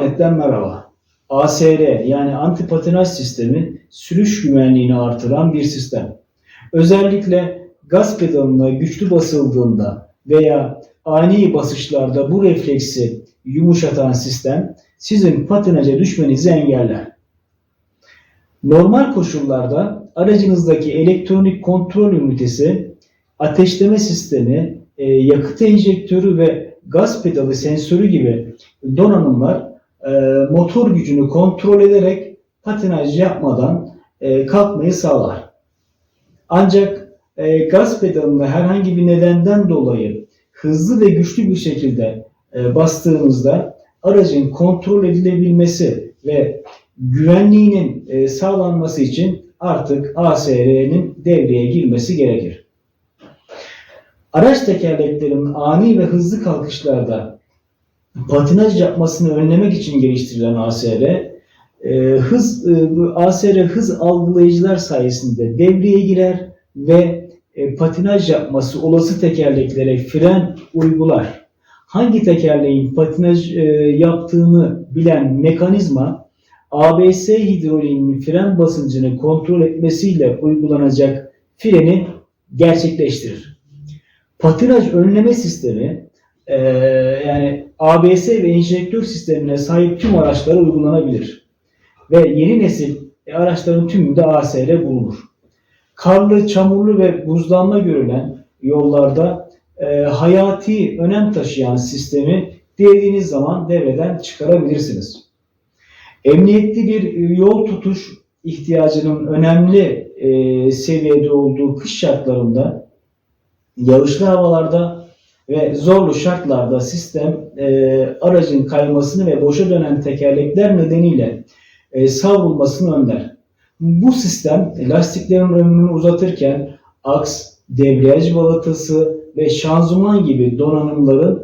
internetten merhaba. ASR yani anti patinaj sistemi sürüş güvenliğini artıran bir sistem. Özellikle gaz pedalına güçlü basıldığında veya ani basışlarda bu refleksi yumuşatan sistem sizin patinaja düşmenizi engeller. Normal koşullarda aracınızdaki elektronik kontrol ünitesi, ateşleme sistemi, e, yakıt enjektörü ve gaz pedalı sensörü gibi donanımlar e, motor gücünü kontrol ederek patinaj yapmadan e, kalkmayı sağlar. Ancak e, gaz pedalında herhangi bir nedenden dolayı hızlı ve güçlü bir şekilde e, bastığınızda aracın kontrol edilebilmesi ve güvenliğinin e, sağlanması için artık ASR'nin devreye girmesi gerekir. Araç tekerleklerinin ani ve hızlı kalkışlarda patinaj yapmasını önlemek için geliştirilen ASR, e, hız e, ASR hız algılayıcılar sayesinde devreye girer ve e, patinaj yapması olası tekerleklere fren uygular. Hangi tekerleğin patinaj e, yaptığını bilen mekanizma ABS hidroliğinin fren basıncını kontrol etmesiyle uygulanacak freni gerçekleştirir. Patinaj önleme sistemi e, yani ABS ve enjektör sistemine sahip tüm araçlara uygulanabilir. Ve yeni nesil araçların tümünde ASR bulunur. Karlı, çamurlu ve buzlanma görülen yollarda e, hayati önem taşıyan sistemi dilediğiniz zaman devreden çıkarabilirsiniz. Emniyetli bir yol tutuş ihtiyacının önemli e, seviyede olduğu kış şartlarında yağışlı havalarda ve zorlu şartlarda sistem e, aracın kaymasını ve boşa dönen tekerlekler nedeniyle e, savrulmasını önler. Bu sistem lastiklerin ömrünü uzatırken aks, debriyaj balatası ve şanzıman gibi donanımların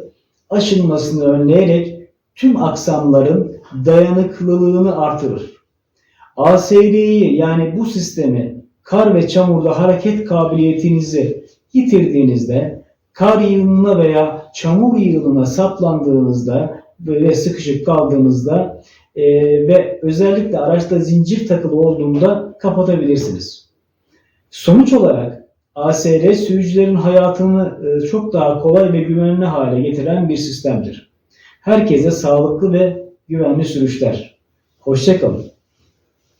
aşınmasını önleyerek tüm aksamların dayanıklılığını artırır. ASD'yi yani bu sistemi kar ve çamurda hareket kabiliyetinizi yitirdiğinizde kar yığınına veya çamur yığınına saplandığınızda böyle sıkışık kaldığınızda e, ve özellikle araçta zincir takılı olduğunda kapatabilirsiniz. Sonuç olarak ASR sürücülerin hayatını e, çok daha kolay ve güvenli hale getiren bir sistemdir. Herkese sağlıklı ve güvenli sürüşler. Hoşçakalın.